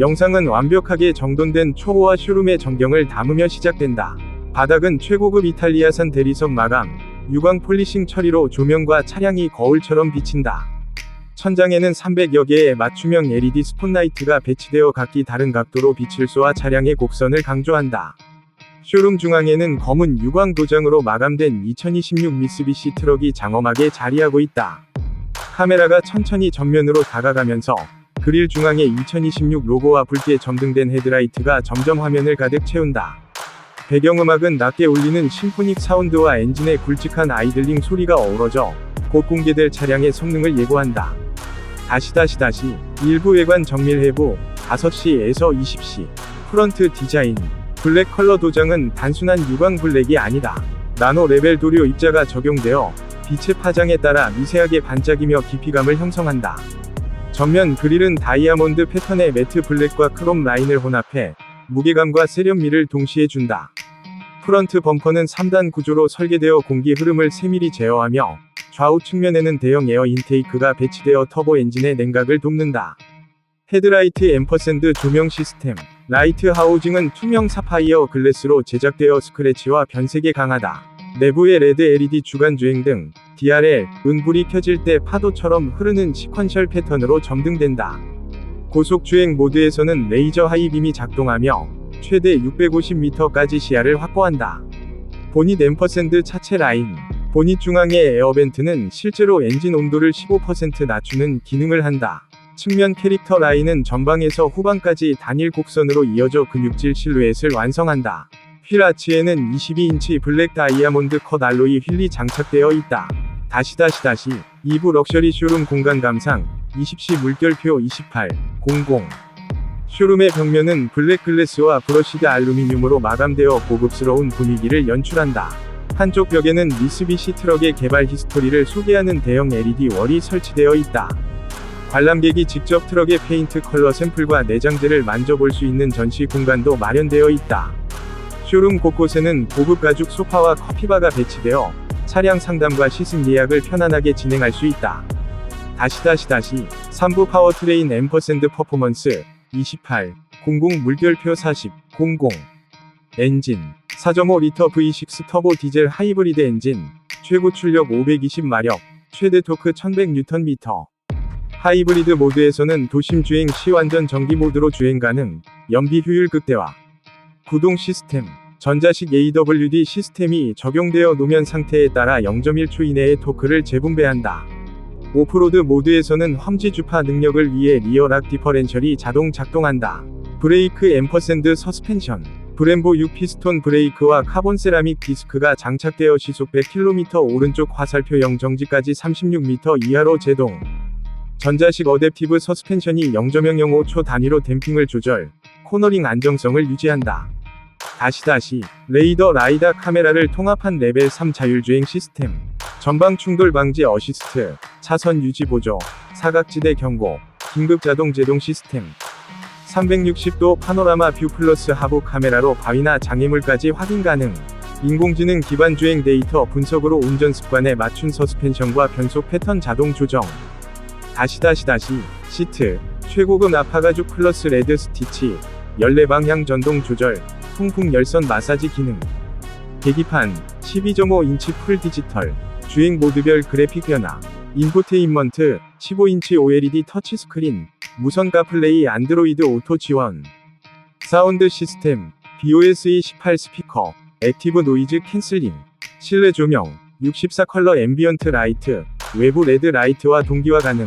영상은 완벽하게 정돈된 초호화 쇼룸의 전경을 담으며 시작된다. 바닥은 최고급 이탈리아산 대리석 마감, 유광 폴리싱 처리로 조명과 차량이 거울처럼 비친다. 천장에는 300여 개의 맞춤형 LED 스폰라이트가 배치되어 각기 다른 각도로 빛을 쏘아 차량의 곡선을 강조한다. 쇼룸 중앙에는 검은 유광 도장으로 마감된 2026 미쓰비시 트럭이 장엄하게 자리하고 있다. 카메라가 천천히 전면으로 다가가면서 그릴 중앙에 2026 로고와 붉게 점등된 헤드라이트가 점점 화면을 가득 채운다. 배경음악은 낮게 울리는 심포닉 사운드와 엔진의 굵직한 아이들링 소리가 어우러져 곧 공개될 차량의 성능을 예고한다. 다시 다시 다시 일부 외관 정밀 해부 5시에서 20시 프런트 디자인 블랙 컬러 도장은 단순한 유광 블랙이 아니다. 나노 레벨 도료 입자가 적용되어 빛의 파장에 따라 미세하게 반짝이며 깊이감을 형성한다. 전면 그릴은 다이아몬드 패턴의 매트 블랙과 크롬 라인을 혼합해 무게감과 세련미를 동시에 준다. 프런트 범퍼는 3단 구조로 설계되어 공기 흐름을 세밀히 제어하며 좌우 측면에는 대형 에어 인테이크가 배치되어 터보 엔진의 냉각을 돕는다. 헤드라이트 앰퍼샌드 조명 시스템 라이트 하우징은 투명 사파이어 글래스로 제작되어 스크래치와 변색에 강하다. 내부의 레드 LED 주간 주행 등 DRL, 은불이 켜질 때 파도처럼 흐르는 시퀀셜 패턴으로 점등된다. 고속 주행 모드에서는 레이저 하이빔이 작동하며 최대 650m까지 시야를 확보한다. 보닛 앰퍼샌드 차체 라인 보닛 중앙의 에어벤트는 실제로 엔진 온도를 15% 낮추는 기능을 한다. 측면 캐릭터 라인은 전방에서 후방까지 단일 곡선으로 이어져 근육질 실루엣을 완성한다. 휠 아치에는 22인치 블랙 다이아몬드 컷 알로이 휠이 장착되어 있다. 다시 다시 다시 2부 럭셔리 쇼룸 공간 감상 20시 물결표 28 00 쇼룸의 벽면은 블랙 글래스와 브러시드 알루미늄으로 마감되어 고급스러운 분위기를 연출한다. 한쪽 벽에는 미쓰비시 트럭의 개발 히스토리를 소개하는 대형 LED 월이 설치되어 있다. 관람객이 직접 트럭의 페인트 컬러 샘플과 내장재를 만져볼 수 있는 전시 공간도 마련되어 있다. 쇼룸 곳곳에는 고급 가죽 소파와 커피바가 배치되어 차량 상담과 시승 예약을 편안하게 진행할 수 있다. 다시 다시 다시 3부 파워트레인 앰퍼샌드 퍼포먼스 28 00 물결표 40 00 엔진 4.5리터 V6 터보 디젤 하이브리드 엔진 최고 출력 520마력 최대 토크 1100Nm 하이브리드 모드에서는 도심 주행 시 완전 전기 모드로 주행 가능. 연비 효율 극대화. 구동 시스템 전자식 AWD 시스템이 적용되어 노면 상태에 따라 0.1초 이내의 토크를 재분배한다. 오프로드 모드에서는 험지 주파 능력을 위해 리어락 디퍼렌셜이 자동 작동한다. 브레이크 앰퍼샌드 서스펜션 브렘보 6 피스톤 브레이크와 카본 세라믹 디스크가 장착되어 시속 100km 오른쪽 화살표 0 정지까지 36m 이하로 제동. 전자식 어댑티브 서스펜션이 0.005초 단위로 댐핑을 조절, 코너링 안정성을 유지한다. 다시 다시 레이더 라이다 카메라를 통합한 레벨 3 자율주행 시스템. 전방 충돌 방지 어시스트, 차선 유지 보조, 사각지대 경고, 긴급 자동 제동 시스템. 360도 파노라마 뷰 플러스 하부 카메라로 바위나 장애물까지 확인 가능. 인공지능 기반 주행 데이터 분석으로 운전 습관에 맞춘 서스펜션과 변속 패턴 자동 조정. 다시 다시 다시 시트 최고급 나파가죽 플러스 레드 스티치 열내 방향 전동 조절 통풍 열선 마사지 기능. 계기판 12.5인치 풀 디지털 주행 모드별 그래픽 변화. 인포테인먼트 15인치 OLED 터치스크린 무선 카플레이 안드로이드 오토 지원. 사운드 시스템 BOSE 18 스피커 액티브 노이즈 캔슬링. 실내 조명 64 컬러 앰비언트 라이트 외부 레드 라이트와 동기화 가능